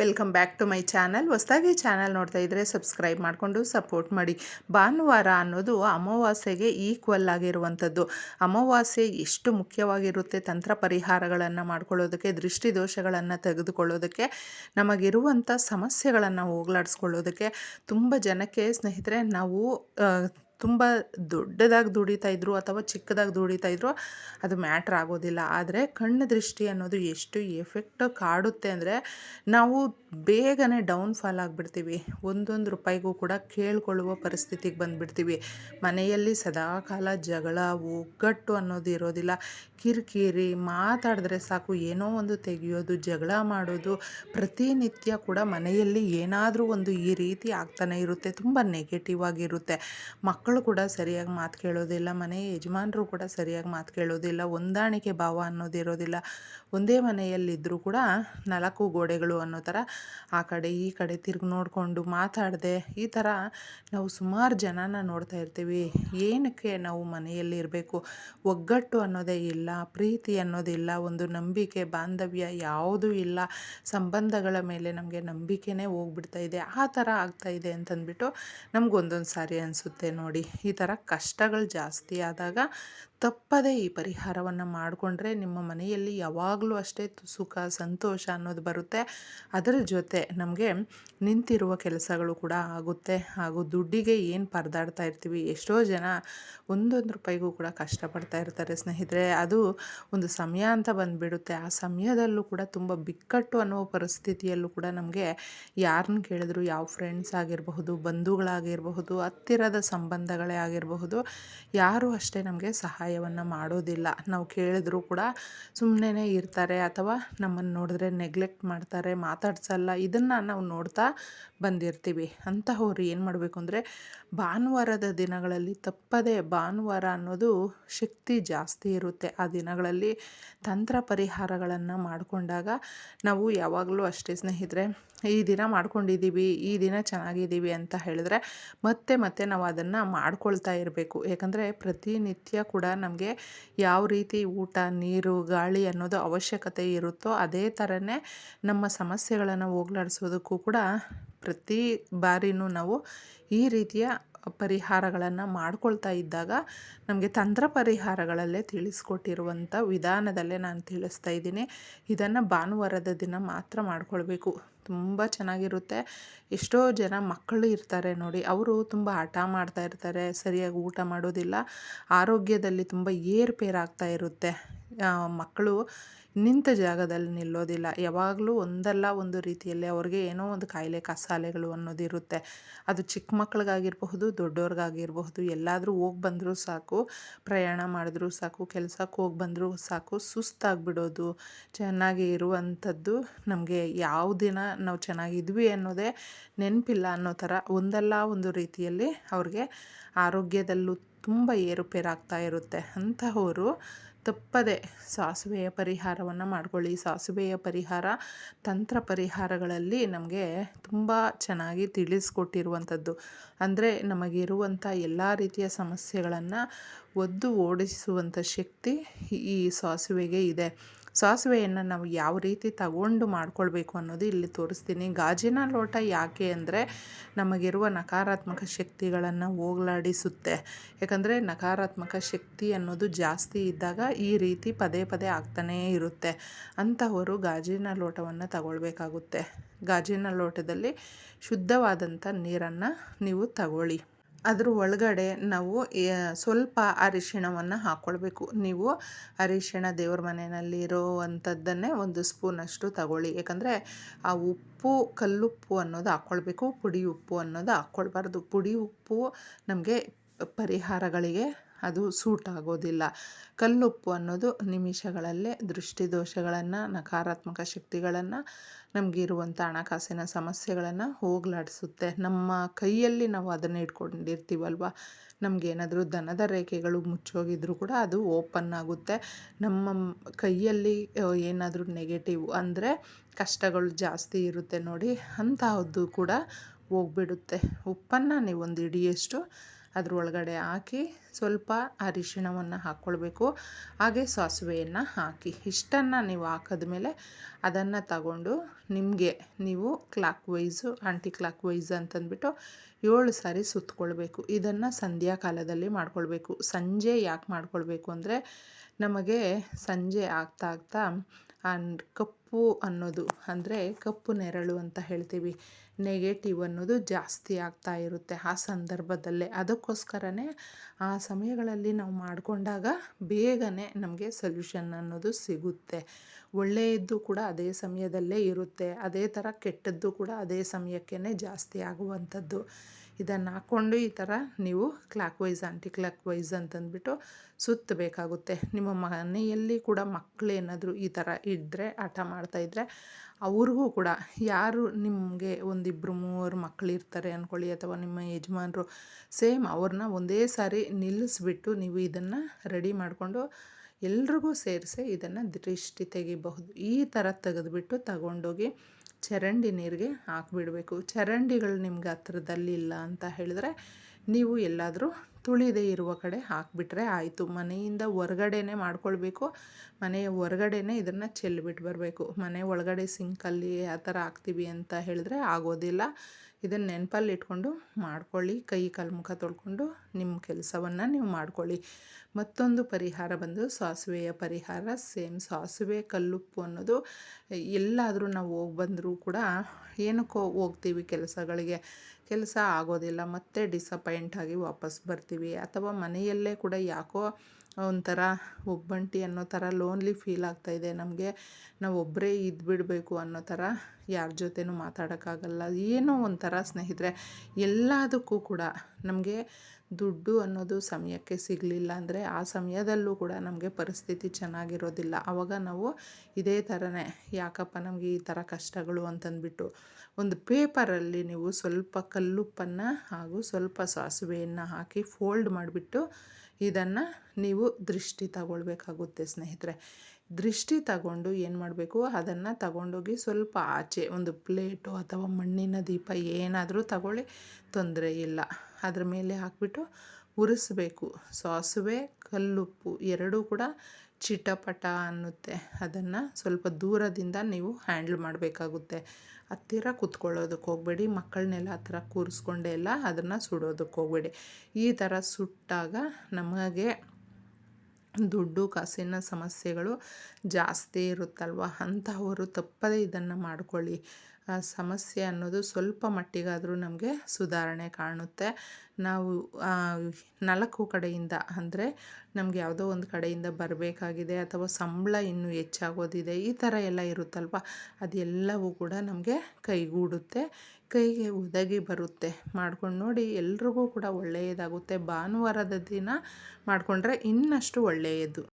Welcome back to my channel ಹೊಸದಾಗಿ channel ನೋಡ್ತಾ ಇದ್ದರೆ ಸಬ್ಸ್ಕ್ರೈಬ್ ಮಾಡಿಕೊಂಡು ಸಪೋರ್ಟ್ ಮಾಡಿ. ಭಾನುವಾರ ಅನ್ನೋದು ಅಮಾವಾಸ್ಯೆಗೆ ಈಕ್ವಲ್ ಆಗಿರುವಂಥದ್ದು. ಅಮಾವಾಸ್ಯೆ ಎಷ್ಟು ಮುಖ್ಯವಾಗಿರುತ್ತೆ? ತಂತ್ರ ಪರಿಹಾರಗಳನ್ನು ಮಾಡ್ಕೊಳ್ಳೋದಕ್ಕೆ ದೃಷ್ಟಿದೋಷಗಳನ್ನು ತೆಗೆದುಕೊಳ್ಳೋದಕ್ಕೆ, ನಮಗಿರುವಂಥ ಸಮಸ್ಯೆಗಳನ್ನು ಹೋಗ್ಲಾಡಿಸ್ಕೊಳ್ಳೋದಕ್ಕೆ, ತುಂಬ ಜನಕ್ಕೆ ಸ್ನೇಹಿತರೆ, ನಾವು ತುಂಬ ದೊಡ್ಡದಾಗಿ ದುಡಿತಾ ಇದ್ರು ಅಥವಾ ಚಿಕ್ಕದಾಗಿ ದುಡಿತಾ ಇದ್ರು, ಅದು ಮ್ಯಾಟ್ರ್ ಆಗೋದಿಲ್ಲ. ಆದರೆ ಕಣ್ಣು ದೃಷ್ಟಿ ಅನ್ನೋದು ಎಷ್ಟು ಎಫೆಕ್ಟ್ ಕಾಡುತ್ತೆ ಅಂದರೆ ನಾವು ಬೇಗನೆ ಡೌನ್ ಫಾಲ್ ಆಗಿಬಿಡ್ತೀವಿ. ಒಂದೊಂದು ರೂಪಾಯಿಗೂ ಕೂಡ ಕೇಳ್ಕೊಳ್ಳುವ ಪರಿಸ್ಥಿತಿಗೆ ಬಂದುಬಿಡ್ತೀವಿ. ಮನೆಯಲ್ಲಿ ಸದಾಕಾಲ ಜಗಳ, ಒಗ್ಗಟ್ಟು ಅನ್ನೋದು ಇರೋದಿಲ್ಲ. ಕಿರಿಕಿರಿ, ಮಾತಾಡಿದ್ರೆ ಸಾಕು, ಏನೋ ಒಂದು ತೆಗೆಯೋದು, ಜಗಳ ಮಾಡೋದು, ಪ್ರತಿನಿತ್ಯ ಕೂಡ ಮನೆಯಲ್ಲಿ ಏನಾದರೂ ಒಂದು ಈ ರೀತಿ ಆಗ್ತಾನೆ ಇರುತ್ತೆ. ತುಂಬ ನೆಗೆಟಿವ್ ಆಗಿರುತ್ತೆ. ಕೂಡ ಸರಿಯಾಗಿ ಮಾತು ಕೇಳೋದಿಲ್ಲ, ಮನೆ ಯಜಮಾನರು ಕೂಡ ಸರಿಯಾಗಿ ಮಾತು ಕೇಳೋದಿಲ್ಲ, ಹೊಂದಾಣಿಕೆ ಭಾವ ಅನ್ನೋದಿರೋದಿಲ್ಲ ಒಂದೇ ಮನೆಯಲ್ಲಿದ್ದರೂ ಕೂಡ ನಾಲ್ಕು ಗೋಡೆಗಳು ಅನ್ನೋ ಥರ ಆ ಕಡೆ ಈ ಕಡೆ ತಿರುಗಿ ನೋಡಿಕೊಂಡು ಮಾತಾಡದೆ ಈ ಥರ ನಾವು ಸುಮಾರು ಜನನ ನೋಡ್ತಾ ಇರ್ತೀವಿ. ಏನಕ್ಕೆ ನಾವು ಮನೆಯಲ್ಲಿ ಇರಬೇಕು? ಒಗ್ಗಟ್ಟು ಅನ್ನೋದೇ ಇಲ್ಲ, ಪ್ರೀತಿ ಅನ್ನೋದಿಲ್ಲ ಒಂದು ನಂಬಿಕೆ, ಬಾಂಧವ್ಯ ಯಾವುದೂ ಇಲ್ಲ. ಸಂಬಂಧಗಳ ಮೇಲೆ ನಮಗೆ ನಂಬಿಕೆನೇ ಹೋಗ್ಬಿಡ್ತಾ ಇದೆ. ಆ ಥರ ಆಗ್ತಾ ಇದೆ ಅಂತಂದ್ಬಿಟ್ಟು ನಮ್ಗೊಂದೊಂದು ಸಾರಿ ಅನಿಸುತ್ತೆ ನೋಡಿ. ಈ ಥರ ಕಷ್ಟಗಳು ಜಾಸ್ತಿ ಆದಾಗ ತಪ್ಪದೇ ಈ ಪರಿಹಾರವನ್ನು ಮಾಡಿಕೊಂಡ್ರೆ ನಿಮ್ಮ ಮನೆಯಲ್ಲಿ ಯಾವಾಗಲೂ ಅಷ್ಟೇ ಸುಖ, ಸಂತೋಷ ಅನ್ನೋದು ಬರುತ್ತೆ. ಅದರ ಜೊತೆ ನಮಗೆ ನಿಂತಿರುವ ಕೆಲಸಗಳು ಕೂಡ ಆಗುತ್ತೆ. ಹಾಗೂ ದುಡ್ಡಿಗೆ ಏನು ಪರದಾಡ್ತಾ ಇರ್ತೀವಿ, ಎಷ್ಟೋ ಜನ ಒಂದೊಂದು ರೂಪಾಯಿಗೂ ಕೂಡ ಕಷ್ಟಪಡ್ತಾ ಇರ್ತಾರೆ ಸ್ನೇಹಿತರೆ. ಅದು ಒಂದು ಸಮಯ ಅಂತ ಬಂದುಬಿಡುತ್ತೆ. ಆ ಸಮಯದಲ್ಲೂ ಕೂಡ ತುಂಬ ಬಿಕ್ಕಟ್ಟು ಅನ್ನೋ ಪರಿಸ್ಥಿತಿಯಲ್ಲೂ ಕೂಡ ನಮಗೆ ಯಾರನ್ನ ಕೇಳಿದ್ರು, ಯಾವ ಫ್ರೆಂಡ್ಸ್ ಆಗಿರಬಹುದು, ಬಂಧುಗಳಾಗಿರಬಹುದು, ಹತ್ತಿರದ ಸಂಬಂಧಗಳೇ ಆಗಿರಬಹುದು, ಯಾರೂ ಅಷ್ಟೇ ನಮಗೆ ಸಹಾಯವನ್ನು ಮಾಡೋದಿಲ್ಲ. ನಾವು ಕೇಳಿದ್ರು ಕೂಡ ಸುಮ್ಮನೆ ಇರ್ತಾರೆ ಅಥವಾ ನಮ್ಮನ್ನು ನೋಡಿದ್ರೆ ನೆಗ್ಲೆಕ್ಟ್ ಮಾಡ್ತಾರೆ, ಮಾತಾಡ್ಸಲ್ಲ, ಇದನ್ನು ನಾವು ನೋಡ್ತಾ ಬಂದಿರ್ತೀವಿ. ಅಂತಹವ್ರು ಏನು ಮಾಡಬೇಕು ಅಂದರೆ ಭಾನುವಾರದ ದಿನಗಳಲ್ಲಿ ತಪ್ಪದೆ ಭಾನುವಾರ ಅನ್ನೋದು ಶಕ್ತಿ ಜಾಸ್ತಿ ಇರುತ್ತೆ. ಆ ದಿನಗಳಲ್ಲಿ ತಂತ್ರ ಪರಿಹಾರಗಳನ್ನು ಮಾಡಿಕೊಂಡಾಗ ನಾವು ಯಾವಾಗಲೂ ಅಷ್ಟೇ ಸ್ನೇಹಿತರೆ, ಈ ದಿನ ಮಾಡ್ಕೊಂಡಿದ್ದೀವಿ ಈ ದಿನ ಚೆನ್ನಾಗಿದ್ದೀವಿ ಅಂತ ಹೇಳಿದ್ರೆ ಮತ್ತೆ ಮತ್ತೆ ನಾವು ಅದನ್ನು ಮಾಡ್ಕೊಳ್ತಾ ಇರಬೇಕು. ಯಾಕಂದರೆ ಪ್ರತಿನಿತ್ಯ ಕೂಡ ನಮಗೆ ಯಾವ ರೀತಿ ಊಟ, ನೀರು, ಗಾಳಿ ಅನ್ನೋದು ಅವಶ್ಯಕತೆ ಇರುತ್ತೋ ಅದೇ ಥರನೇ ನಮ್ಮ ಸಮಸ್ಯೆಗಳನ್ನು ಹೋಗ್ಲಾಡಿಸೋದಕ್ಕೂ ಕೂಡ ಪ್ರತಿ ಬಾರಿನೂ ನಾವು ಈ ರೀತಿಯ ಪರಿಹಾರಗಳನ್ನು ಮಾಡ್ಕೊಳ್ತಾ ಇದ್ದಾಗ ನಮಗೆ ತಂತ್ರ ಪರಿಹಾರಗಳಲ್ಲೇ ತಿಳಿಸ್ಕೊಟ್ಟಿರುವಂಥ ವಿಧಾನದಲ್ಲೇ ನಾನು ತಿಳಿಸ್ತಾ ಇದ್ದೀನಿ. ಇದನ್ನು ಭಾನುವಾರದ ದಿನ ಮಾತ್ರ ಮಾಡ್ಕೊಳ್ಬೇಕು. ತುಂಬ ಚೆನ್ನಾಗಿರುತ್ತೆ. ಎಷ್ಟೋ ಜನ ಮಕ್ಕಳು ಇರ್ತಾರೆ ನೋಡಿ. ಅವರು ತುಂಬ ಹಠ ಮಾಡ್ತಾ ಇರ್ತಾರೆ, ಸರಿಯಾಗಿ ಊಟ ಮಾಡೋದಿಲ್ಲ. ಆರೋಗ್ಯದಲ್ಲಿ ತುಂಬ ಏರುಪೇರಾಗ್ತಾ ಇರುತ್ತೆ. ಮಕ್ಕಳು ನಿಂತ ಜಾಗದಲ್ಲಿ ನಿಲ್ಲೋದಿಲ್ಲ. ಯಾವಾಗಲೂ ಒಂದಲ್ಲ ಒಂದು ರೀತಿಯಲ್ಲಿ ಅವ್ರಿಗೆ ಏನೋ ಒಂದು ಕಾಯಿಲೆ, ಕಸಾಲೆಗಳು ಅನ್ನೋದಿರುತ್ತೆ ಅದು ಚಿಕ್ಕ ಮಕ್ಳಿಗಾಗಿರಬಹುದು ದೊಡ್ಡವ್ರಿಗಾಗಿರಬಹುದು ಎಲ್ಲಾದರೂ ಹೋಗಿ ಬಂದರೂ ಸಾಕು, ಪ್ರಯಾಣ ಮಾಡಿದ್ರೂ ಸಾಕು, ಕೆಲಸಕ್ಕೆ ಹೋಗಿ ಬಂದರೂ ಸಾಕು, ಸುಸ್ತಾಗಿಬಿಡೋದು, ಚೆನ್ನಾಗಿ ಇರುವಂಥದ್ದು ನಮಗೆ ಯಾವ ದಿನ ನಾವು ಚೆನ್ನಾಗಿದ್ವಿ ಅನ್ನೋದೇ ನೆನಪಿಲ್ಲ ಅನ್ನೋ ಥರ ಒಂದಲ್ಲ ಒಂದು ರೀತಿಯಲ್ಲಿ ಅವ್ರಿಗೆ ಆರೋಗ್ಯದಲ್ಲೂ ತುಂಬ ಏರುಪೇರಾಗ್ತಾ ಇರುತ್ತೆ. ಅಂತಹವರು ತಪ್ಪದೆ ಸಾಸಿವೆಯ ಪರಿಹಾರವನ್ನು ಮಾಡ್ಕೊಳ್ಳಿ. ಸಾಸಿವೆಯ ಪರಿಹಾರ, ತಂತ್ರ ಪರಿಹಾರಗಳಲ್ಲಿ ನಮಗೆ ತುಂಬ ಚೆನ್ನಾಗಿ ತಿಳಿಸ್ಕೊಟ್ಟಿರುವಂಥದ್ದು. ಅಂದರೆ ನಮಗಿರುವಂಥ ಎಲ್ಲ ರೀತಿಯ ಸಮಸ್ಯೆಗಳನ್ನು ಒದ್ದು ಓಡಿಸುವಂಥ ಶಕ್ತಿ ಈ ಸಾಸಿವೆಗೆ ಇದೆ. ಸಾಸಿವೆಯನ್ನು ನಾವು ಯಾವ ರೀತಿ ತಗೊಂಡು ಮಾಡ್ಕೊಳ್ಬೇಕು ಅನ್ನೋದು ಇಲ್ಲಿ ತೋರಿಸ್ತೀನಿ. ಗಾಜಿನ ಲೋಟ ಯಾಕೆ ಅಂದರೆ ನಮಗಿರುವ ನಕಾರಾತ್ಮಕ ಶಕ್ತಿಗಳನ್ನು ಹೋಗಲಾಡಿಸುತ್ತೆ. ಯಾಕಂದರೆ ನಕಾರಾತ್ಮಕ ಶಕ್ತಿ ಅನ್ನೋದು ಜಾಸ್ತಿ ಇದ್ದಾಗ ಈ ರೀತಿ ಪದೇ ಪದೇ ಆಗ್ತಾನೇ ಇರುತ್ತೆ. ಅಂಥವರು ಗಾಜಿನ ಲೋಟವನ್ನು ತಗೊಳ್ಬೇಕಾಗುತ್ತೆ. ಗಾಜಿನ ಲೋಟದಲ್ಲಿ ಶುದ್ಧವಾದಂಥ ನೀರನ್ನು ನೀವು ತಗೊಳ್ಳಿ. ಅದ್ರ ಒಳಗಡೆ ನಾವು ಸ್ವಲ್ಪ ಅರಿಶಿಣವನ್ನು ಹಾಕ್ಕೊಳ್ಬೇಕು ನೀವು ಅರಿಶಿಣ ದೇವ್ರ ಮನೆಯಲ್ಲಿ ಇರೋವಂಥದ್ದನ್ನೇ ಒಂದು ಸ್ಪೂನಷ್ಟು ತಗೊಳ್ಳಿ. ಯಾಕಂದರೆ ಆ ಉಪ್ಪು ಕಲ್ಲುಪ್ಪು ಅನ್ನೋದು ಹಾಕ್ಕೊಳ್ಬೇಕು ಪುಡಿ ಉಪ್ಪು ಅನ್ನೋದು ಹಾಕ್ಕೊಳ್ಬಾರ್ದು ಪುಡಿ ಉಪ್ಪು ನಮಗೆ ಪರಿಹಾರಗಳಿಗೆ ಅದು ಸೂಟ್ ಆಗೋದಿಲ್ಲ ಕಲ್ಲುಪ್ಪು ಅನ್ನೋದು ನಿಮಿಷಗಳಲ್ಲೇ ದೃಷ್ಟಿದೋಷಗಳನ್ನು, ನಕಾರಾತ್ಮಕ ಶಕ್ತಿಗಳನ್ನು, ನಮಗಿರುವಂಥ ಹಣಕಾಸಿನ ಸಮಸ್ಯೆಗಳನ್ನು ಹೋಗಲಾಡಿಸುತ್ತೆ. ನಮ್ಮ ಕೈಯಲ್ಲಿ ನಾವು ಅದನ್ನು ಇಟ್ಕೊಂಡಿರ್ತೀವಲ್ವ? ನಮಗೇನಾದರೂ ದನದ ರೇಖೆಗಳು ಮುಚ್ಚೋಗಿದ್ರೂ ಕೂಡ ಅದು ಓಪನ್ ಆಗುತ್ತೆ. ನಮ್ಮ ಕೈಯಲ್ಲಿ ಏನಾದರೂ ನೆಗೆಟಿವ್ ಅಂದರೆ ಕಷ್ಟಗಳು ಜಾಸ್ತಿ ಇರುತ್ತೆ ನೋಡಿ ಅಂತಹದ್ದು ಕೂಡ ಹೋಗ್ಬಿಡುತ್ತೆ. ಉಪ್ಪನ್ನು ನೀವು ಒಂದು ಹಿಡಿಯಷ್ಟು ಅದ್ರೊಳಗಡೆ ಹಾಕಿ ಸ್ವಲ್ಪ ಅರಿಶಿಣವನ್ನು ಹಾಕ್ಕೊಳ್ಬೇಕು. ಹಾಗೆ ಸಾಸಿವೆಯನ್ನು ಹಾಕಿ, ಇಷ್ಟನ್ನು ನೀವು ಹಾಕಿದ್ಮೇಲೆ ಅದನ್ನು ತಗೊಂಡು ನಿಮಗೆ ನೀವು clockwise anticlockwise ಅಂತಂದ್ಬಿಟ್ಟು ಏಳು ಸಾರಿ ಸುತ್ತಕೊಳ್ಬೇಕು ಇದನ್ನು ಸಂಧ್ಯಾ ಕಾಲದಲ್ಲಿ ಮಾಡ್ಕೊಳ್ಬೇಕು. ಸಂಜೆ ಯಾಕೆ ಮಾಡ್ಕೊಳ್ಬೇಕು ಅಂದರೆ ನಮಗೆ ಸಂಜೆ ಆಗ್ತಾ ಆಗ್ತಾ ಆ್ಯಂಡ್ ಕಪ್ಪು ಅನ್ನೋದು ಅಂದರೆ ಕಪ್ಪು ನೆರಳು ಅಂತ ಹೇಳ್ತೀವಿ. ನೆಗೆಟಿವ್ ಅನ್ನೋದು ಜಾಸ್ತಿ ಆಗ್ತಾ ಇರುತ್ತೆ ಆ ಸಂದರ್ಭದಲ್ಲೇ. ಅದಕ್ಕೋಸ್ಕರನೇ ಆ ಸಮಯಗಳಲ್ಲಿ ನಾವು ಮಾಡಿಕೊಂಡಾಗ ಬೇಗನೆ ನಮಗೆ ಸೊಲ್ಯೂಷನ್ ಅನ್ನೋದು ಸಿಗುತ್ತೆ. ಒಳ್ಳೆಯದ್ದು ಕೂಡ ಅದೇ ಸಮಯದಲ್ಲೇ ಇರುತ್ತೆ. ಅದೇ ಥರ ಕೆಟ್ಟದ್ದು ಕೂಡ ಅದೇ ಸಮಯಕ್ಕೇ ಜಾಸ್ತಿ ಆಗುವಂಥದ್ದು. ಇದನ್ನು ಹಾಕ್ಕೊಂಡು ಈ ಥರ ನೀವು clockwise anticlockwise ಅಂತಂದ್ಬಿಟ್ಟು ಸುತ್ತಬೇಕಾಗುತ್ತೆ. ನಿಮ್ಮ ಮನೆಯಲ್ಲಿ ಕೂಡ ಮಕ್ಕಳೇನಾದರೂ ಈ ಥರ ಇದ್ದರೆ ಆಟ ಮಾಡ್ತಾಯಿದ್ರೆ ಅವ್ರಿಗೂ ಕೂಡ ಯಾರು ನಿಮಗೆ ಒಂದಿಬ್ಬರು ಮೂವರು ಮಕ್ಕಳಿರ್ತಾರೆ ಅಂದ್ಕೊಳ್ಳಿ ಅಥವಾ ನಿಮ್ಮ ಯಜಮಾನರು ಸೇಮ್ ಅವ್ರನ್ನ ಒಂದೇ ಸಾರಿ ನಿಲ್ಲಿಸ್ಬಿಟ್ಟು ನೀವು ಇದನ್ನು ರೆಡಿ ಮಾಡಿಕೊಂಡು ಎಲ್ರಿಗೂ ಸೇರಿಸಿ ಇದನ್ನು ದೃಷ್ಟಿ ತೆಗಿಬಹುದು. ಈ ಥರ ತೆಗೆದುಬಿಟ್ಟು ತಗೊಂಡೋಗಿ ಚರಂಡಿ ನೀರಿಗೆ ಹಾಕಿಬಿಡಬೇಕು. ಚರಂಡಿಗಳು ನಿಮ್ಗೆ ಹತ್ರದಲ್ಲಿಲ್ಲ ಅಂತ ಹೇಳಿದ್ರೆ ನೀವು ಎಲ್ಲಾದರೂ ತುಳಿದೇ ಇರುವ ಕಡೆ ಹಾಕಿಬಿಟ್ರೆ ಆಯಿತು. ಮನೆಯಿಂದ ಹೊರಗಡೆನೇ ಮಾಡ್ಕೊಳ್ಬೇಕು. ಮನೆಯ ಹೊರಗಡೆನೇ ಇದನ್ನು ಚೆಲ್ಲಿಬಿಟ್ಟು ಬರಬೇಕು. ಮನೆ ಒಳಗಡೆ ಸಿಂಕಲ್ಲಿ ಆ ಥರ ಹಾಕ್ತೀವಿ ಅಂತ ಹೇಳಿದ್ರೆ ಆಗೋದಿಲ್ಲ. ಇದನ್ನು ನೆನಪಲ್ಲಿ ಇಟ್ಕೊಂಡು ಮಾಡ್ಕೊಳ್ಳಿ, ಕೈ ಕಾಲು ಮುಖ ತೊಳ್ಕೊಂಡು ನಿಮ್ಮ ಕೆಲಸವನ್ನು ನೀವು ಮಾಡ್ಕೊಳ್ಳಿ. ಮತ್ತೊಂದು ಪರಿಹಾರ ಬಂದು ಸಾಸಿವೆಯ ಪರಿಹಾರ, ಸೇಮ್ ಸಾಸಿವೆ, ಕಲ್ಲುಪ್ಪು ಅನ್ನೋದು ಎಲ್ಲಾದರೂ ನಾವು ಹೋಗಿ ಬಂದರೂ ಕೂಡ ಏನಕ್ಕೋ ಹೋಗ್ತೀವಿ ಕೆಲಸಗಳಿಗೆ. ಕೆಲಸ ಆಗೋದಿಲ್ಲ, ಮತ್ತೆ ಡಿಸಪಾಯಿಂಟ್ ಆಗಿ ವಾಪಸ್ ಬರ್ತೀವಿ. ಅಥವಾ ಮನೆಯಲ್ಲೇ ಕೂಡ ಯಾಕೋ ಒಂಥರ ಒಬ್ಬಂಟಿ ಅನ್ನೋ ಥರ ಲೋನ್ಲಿ ಫೀಲ್ ಆಗ್ತಾಯಿದೆ ನಮಗೆ ನಾವು ಒಬ್ಬರೇ ಇದ್ಬಿಡಬೇಕು ಅನ್ನೋ ಥರ ಯಾರ ಜೊತೆನೂ ಮಾತಾಡೋಕ್ಕಾಗಲ್ಲ. ಏನೋ ಒಂಥರ ಸ್ನೇಹಿತರೆ, ಎಲ್ಲದಕ್ಕೂ ಕೂಡ ನಮಗೆ ದುಡ್ಡು ಅನ್ನೋದು ಸಮಯಕ್ಕೆ ಸಿಗಲಿಲ್ಲ ಅಂದರೆ ಆ ಸಮಯದಲ್ಲೂ ಕೂಡ ನಮಗೆ ಪರಿಸ್ಥಿತಿ ಚೆನ್ನಾಗಿರೋದಿಲ್ಲ. ಆವಾಗ ನಾವು ಇದೇ ಥರನೇ ಯಾಕಪ್ಪ ನಮಗೆ ಈ ಥರ ಕಷ್ಟಗಳು ಅಂತಂದ್ಬಿಟ್ಟು ಒಂದು ಪೇಪರಲ್ಲಿ ನೀವು ಸ್ವಲ್ಪ ಕಲ್ಲುಪ್ಪನ್ನು ಹಾಗೂ ಸ್ವಲ್ಪ ಸಾಸಿವೆಯನ್ನು ಹಾಕಿ ಫೋಲ್ಡ್ ಮಾಡಿಬಿಟ್ಟು ಇದನ್ನು ನೀವು ದೃಷ್ಟಿ ತಗೊಳ್ಬೇಕಾಗುತ್ತೆ ಸ್ನೇಹಿತರೆ. ದೃಷ್ಟಿ ತಗೊಂಡು ಏನು ಮಾಡಬೇಕು? ಅದನ್ನು ತಗೊಂಡೋಗಿ ಸ್ವಲ್ಪ ಆಚೆ ಒಂದು ಪ್ಲೇಟು ಅಥವಾ ಮಣ್ಣಿನ ದೀಪ ಏನಾದರೂ ತಗೊಳ್ಳಿ, ತೊಂದರೆ ಇಲ್ಲ. ಅದ್ರ ಮೇಲೆ ಹಾಕ್ಬಿಟ್ಟು ಉರಿಸ್ಬೇಕು. ಸಾಸಿವೆ, ಕಲ್ಲುಪ್ಪು ಎರಡೂ ಕೂಡ ಚಿಟಪಟ ಅನ್ನುತ್ತೆ. ಅದನ್ನು ಸ್ವಲ್ಪ ದೂರದಿಂದ ನೀವು ಹ್ಯಾಂಡ್ಲ್ ಮಾಡಬೇಕಾಗುತ್ತೆ. ಹತ್ತಿರ ಕೂತ್ಕೊಳ್ಳೋದಕ್ಕೆ ಹೋಗಬೇಡಿ. ಮಕ್ಕಳನ್ನೆಲ್ಲ ಆ ಕೂರಿಸ್ಕೊಂಡೆ ಎಲ್ಲ ಅದನ್ನು ಸುಡೋದಕ್ಕೆ ಹೋಗಬೇಡಿ. ಈ ಥರ ಸುಟ್ಟಾಗ ನಮಗೆ ದುಡ್ಡು, ಕಾಸಿನ ಸಮಸ್ಯೆಗಳು ಜಾಸ್ತಿ ಇರುತ್ತಲ್ವ? ಅಂತಹವರು ತಪ್ಪದೇ ಇದನ್ನು ಮಾಡ್ಕೊಳ್ಳಿ. ಸಮಸ್ಯೆ ಅನ್ನೋದು ಸ್ವಲ್ಪ ಮಟ್ಟಿಗಾದರೂ ನಮಗೆ ಸುಧಾರಣೆ ಕಾಣುತ್ತೆ. ನಾವು ನಾಲ್ಕು ಕಡೆಯಿಂದ ಅಂದರೆ ನಮಗೆ ಯಾವುದೋ ಒಂದು ಕಡೆಯಿಂದ ಬರಬೇಕಾಗಿದೆ ಅಥವಾ ಸಂಬಳ ಇನ್ನೂ ಹೆಚ್ಚಾಗೋದಿದೆ, ಈ ಥರ ಎಲ್ಲ ಇರುತ್ತಲ್ವ? ಅದೆಲ್ಲವೂ ಕೂಡ ನಮಗೆ ಕೈಗೂಡುತ್ತೆ, ಕೈಗೆ ಒದಗಿ ಬರುತ್ತೆ. ಮಾಡ್ಕೊಂಡು ನೋಡಿ ಎಲ್ರಿಗೂ ಕೂಡ ಒಳ್ಳೆಯದಾಗುತ್ತೆ. ಭಾನುವಾರದ ದಿನ ಮಾಡಿಕೊಂಡ್ರೆ ಇನ್ನಷ್ಟು ಒಳ್ಳೆಯದು.